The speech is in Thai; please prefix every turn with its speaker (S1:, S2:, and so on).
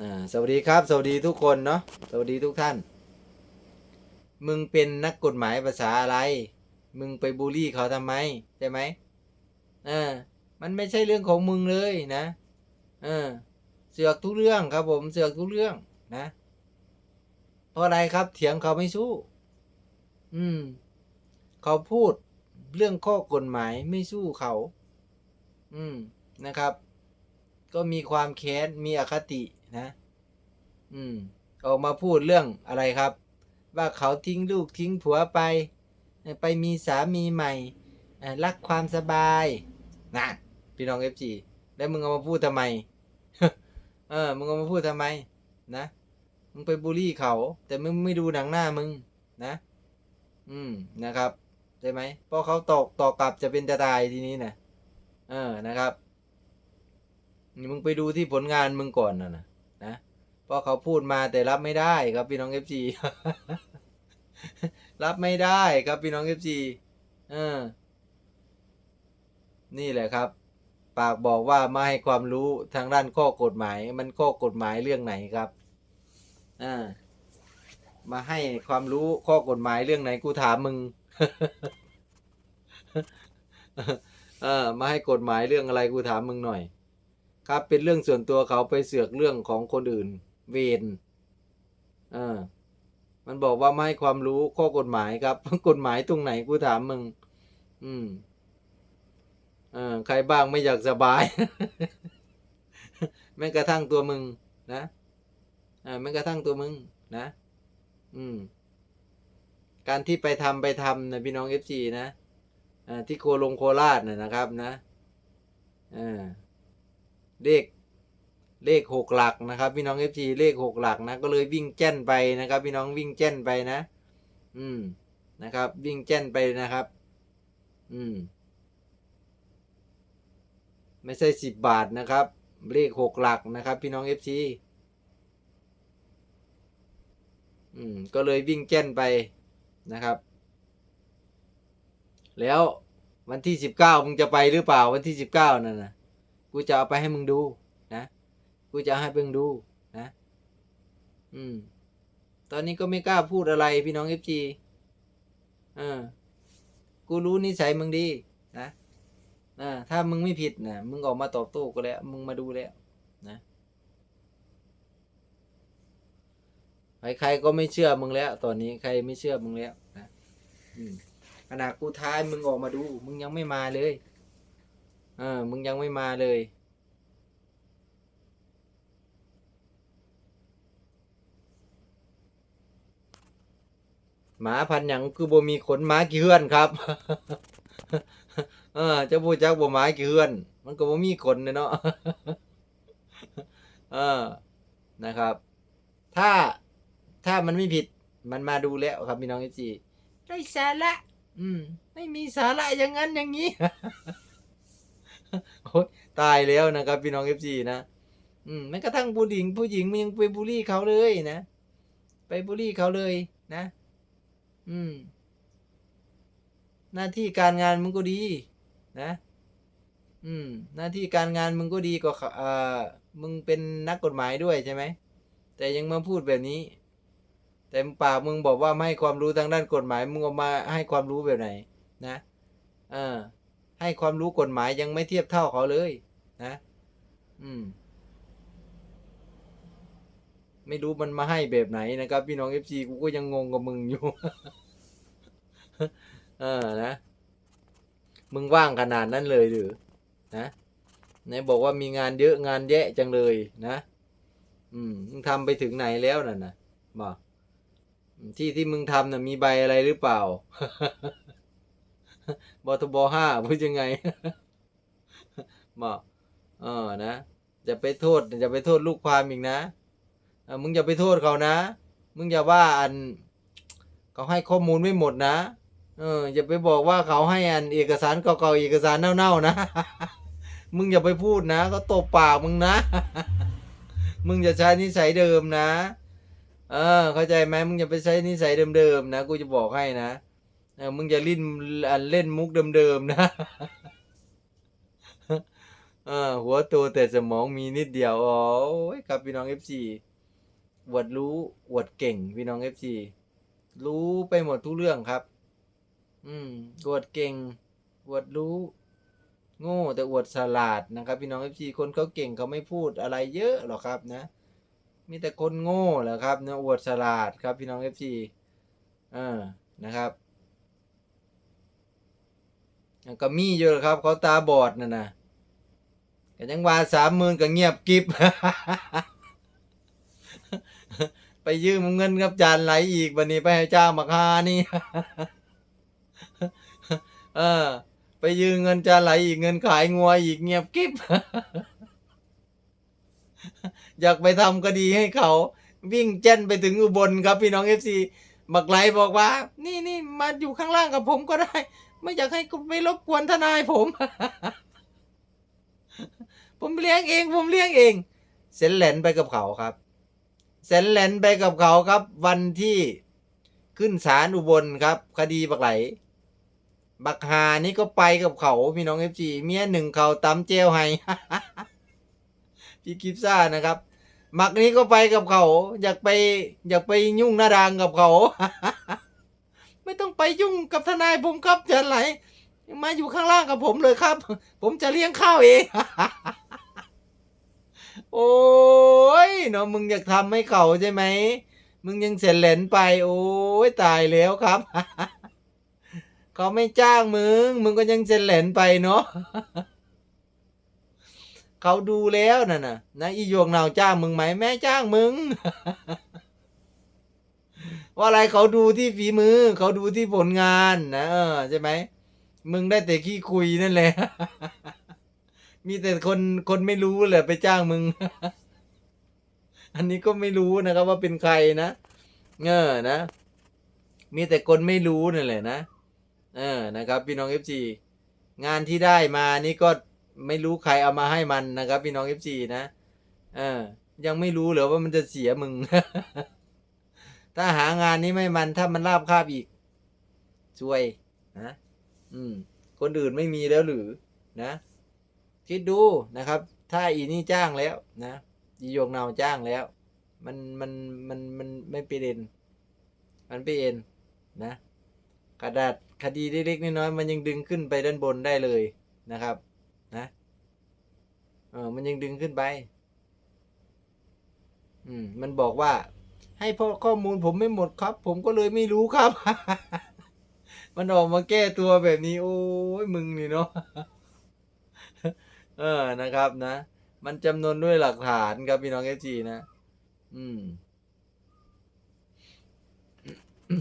S1: อ่าสวัสดีครับ สวัสดีทุกคนเนาะสวัสดีทุกท่าน มึงเป็นนักกฎหมายภาษาอะไร มึงไปบูลลี่เขาทำไมใช่ไหมเออ มันไม่ใช่เรื่องของมึงเลยนะเออ เสือกทุกเรื่องครับผมเสือกทุกเรื่องนะเพราะอะไรครับเถียงเขาไม่สู้ อืม เขาพูดเรื่องข้อกฎหมายไม่สู้เขา อืมนะครับ ก็มีความแค้นมีอคติ นะ อืม ออกมาพูดเรื่องอะไรครับ ว่าเขาทิ้งลูกทิ้งผัวไป ไปมีสามีใหม่รักความสบายนะพี่น้องเอฟจีแล้วมึงเอามาพูดทำไม เออ มึงเอามาพูดทำไม นะ มึงไปบูลลี่เขา แต่มึงไม่ดูหนังหน้ามึง นะ อืม นะครับใช่ไหมเพราะเขาตอกตอกกลับจะเป็นจะตายทีนี้นะเออ นะครับ มึงไปดูที่ผลงานมึงก่อนนะนะ นะเพราะเขาพูดมาแต่รับไม่ได้ครับพี่น้องเอฟซีรับไม่ได้ครับพี่น้องเอฟซีเออ นี่แหละครับ ปากบอกว่ามาให้ความรู้ทางด้านข้อกฎหมาย มันข้อกฎหมายเรื่องไหนครับอ่ามาให้ความรู้ข้อกฎหมายเรื่องไหนกูถามมึงเออมาให้กฎหมายเรื่องอะไรกูถามมึงหน่อย ครับ เป็นเรื่องส่วนตัวเขาไปเสือกเรื่องของคนอื่น เวนเออมันบอกว่าไม่ให้ความรู้ข้อกฎหมายครับกฎหมายตรงไหนกูถามมึง อืมเออใครบ้างไม่อยากสบาย แม้กระทั่งตัวมึง นะอ่าแม้กระทั่งตัวมึง นะ อืม การที่ไปทำไปทำนะพี่น้องเอฟซีนะอ่าที่โคลงโคราชนะนะครับ นะอ่า เลขเลขหกหลักนะครับ พี่น้องเอฟซีเลขหกหลักนะ ก็เลยวิ่งแจ้นไปนะครับ พี่น้องวิ่งแจ้นไปนะ อืมนะครับ วิ่งแจ้นไปนะครับ อืม ไม่ใช่สิบบาทนะครับ เลขหกหลักนะครับ พี่น้องเอฟซีอืม ก็เลยวิ่งแจ้นไปนะครับ แล้ววันที่สิบเก้ามึงจะไปหรือเปล่าวันที่สิบเก้านั่นนะ กูจะเอาไปให้มึงดูนะ กูจะให้มึงดูนะ อืม ตอนนี้ก็ไม่กล้าพูดอะไรพี่น้องเอฟจีอ่ากูรู้นิสัยมึงดีนะอ่าถ้ามึงไม่ผิดนะมึงออกมาตอบโต้กูแล้ว มึงมาดูแล้วนะใครๆก็ไม่เชื่อมึงแล้ว ตอนนี้ใครไม่เชื่อมึงแล้วนะอืมขนาดกูท้ายมึงออกมาดู มึงยังไม่มาเลย เออมึงยังไม่มาเลย หมาพันหยังคือบ่มีขนหมากี่เฮือนครับ เออเจะพูดจักบ่หมากี่เฮือน มันก็บ่มีขนเนาะเออนะครับ ถ้าถ้ามันไม่ผิดมันมาดูแล้วครับพี่น้องเอจีได้สาระอืม ไม่มีสาระอย่างนั้นอย่างนี้ โอ๊ยตายแล้วนะครับ พี่น้องเอฟซีนะอืมแม้กระทั่งผู้หญิง ผู้หญิงมันยังไปบูลลี่เขาเลยนะไปบูลลี่เขาเลยนะ อืม หน้าที่การงานมึงก็ดี นะ อืม หน้าที่การงานมึงก็ดีกว่าเขาเอ่อมึงเป็นนักกฎหมายด้วยใช่ไหมแต่ยังมาพูดแบบนี้ แต่ปากมึงบอกว่าไม่ให้ความรู้ทางด้านกฎหมาย มึงออกมาให้ความรู้แบบไหน นะ เออ ให้ความรู้กฎหมายยังไม่เทียบเท่าเขาเลย นะ อืม ไม่รู้มันมาให้แบบไหนนะครับ พี่น้องเอฟซีกูก็ยังงงกับมึงอยู่ เออนะ มึงว่างขนาดนั้นเลยหรือ นะไหนบอกว่ามีงานเยอะงานแยะจังเลยนะ อืม มึงทำไปถึงไหนแล้วน่ะนะบอกที่ที่มึงทำน่ะมีใบอะไรหรือเปล่า บทบห้าพูดยังไงบอกเออนะอย่าไปโทษอย่าไปโทษลูกความอีกนะมึงอย่าไปโทษเขานะ มึงอย่าว่าอันเขาให้ข้อมูลไม่หมดนะเอออย่าไปบอกว่าเขาให้อันเอกสารเก่าๆเอกสารเน่าๆนะ มึงอย่าไปพูดนะเขาตบปากมึงนะ มึงอย่าใช้นิสัยเดิมนะ เออ เข้าใจไหมมึงอย่าไปใช้นิสัยเดิมๆนะ กูจะบอกให้นะ เออมึงอย่าลิ้นเล่นมุกเดิมๆนะเออหัวโตแต่สมองมีนิดเดียวอ๋อโอ้ยครับพี่น้อง FC อวดรู้อวดเก่งพี่น้อง FC รู้ไปหมดทุกเรื่องครับ อืมอวดเก่งอวดรู้ โง่แต่อวดฉลาดนะครับ พี่น้อง FC คนเขาเก่งเขาไม่พูดอะไรเยอะหรอกครับนะ มีแต่คนโง่แหละครับนะอวดฉลาดครับพี่น้อง FC เออนะครับ ก็มีอยู่แหละครับเขาตาบอดน่ะนะก็ยังว่าสามหมื่นก็เงียบกิบไปยืมเงินกับจานไหลอีกวันนี้ไปให้เจ้ามาคานี่เออ ไปยืมเงินจานไหลอีกเงินขายงัวอีกเงียบกิบอยากไปทำคดีให้เขา วิ่งเจ้นไปถึงอุบลครับพี่น้องเอฟซีบักไหลบอกว่า นี่นี่มาอยู่ข้างล่างกับผมก็ได้ ไม่อยากให้คุณไปรบกวนทนายผม ผมเลี้ยงเอง ผมเลี้ยงเองเซนแหลนไปกับเขาครับเซนแหลนไปกับเขาครับ วันที่ขึ้นศาลอุบลครับ คดีบักไหล บักฮานี่ก็ไปกับเขาพี่น้องเอฟจีเมียหนึ่งเขาตำเจลให้พี่กิฟซ่านะครับ มักนี้ก็ไปกับเขา อยากไป อยากไปยุ่งหน้าดางกับเขา ไม่ต้องไปยุ่งกับทนายผมครับจะไหลมาอยู่ข้างล่างกับผมเลยครับ ผมจะเลี้ยงข้าวเอง โอ้ยเนาะมึงอยากทำให้เขาใช่ไหม มึงยังเสร็จเหลนไป โอ้ยตายแล้วครับ เขาไม่จ้างมึง มึงก็ยังเสร็จเหลนไปเนาะเขาดูแล้วน่ะนะนะอีโยงนาวจ้างมึงไหมแม่จ้างมึง ว่าอะไรเขาดูที่ฝีมือ เขาดูที่ผลงานนะเออใช่ไหมมึงได้แต่ขี้คุยนั่นแหละ มีแต่คนคนไม่รู้แหละไปจ้างมึง อันนี้ก็ไม่รู้นะครับว่าเป็นใครนะเออนะ มีแต่คนไม่รู้นั่นแหละนะเออนะครับ พี่น้องเอฟซีงานที่ได้มานี่ก็ไม่รู้ใครเอามาให้มันนะครับ พี่น้องเอฟซีนะเออยังไม่รู้เหรอว่ามันจะเสียมึง ถ้าหางานนี้ไม่มันถ้ามันราบคาบอีกช่วยนะอืม คนอื่นไม่มีแล้วหรือนะ คิดดูนะครับ ถ้าอีนี่จ้างแล้วนะอีโยงเนาจ้างแล้ว มันมันมันมันไม่ไปเด่นมันไปเอ็นนะ กระดาษคดีเล็กๆน้อยๆมันยังดึงขึ้นไปด้านบนได้เลยนะครับ นะเออมันยังดึงขึ้นไป อืม มันบอกว่า ให้พ่อข้อมูลผมไม่หมดครับ ผมก็เลยไม่รู้ครับ มันออกมาแก้ตัวแบบนี้ โอ้ยมึงนี่เนาะเออนะครับนะ มันจำนวนด้วยหลักฐานครับพี่น้องเอฟจีนะ อืม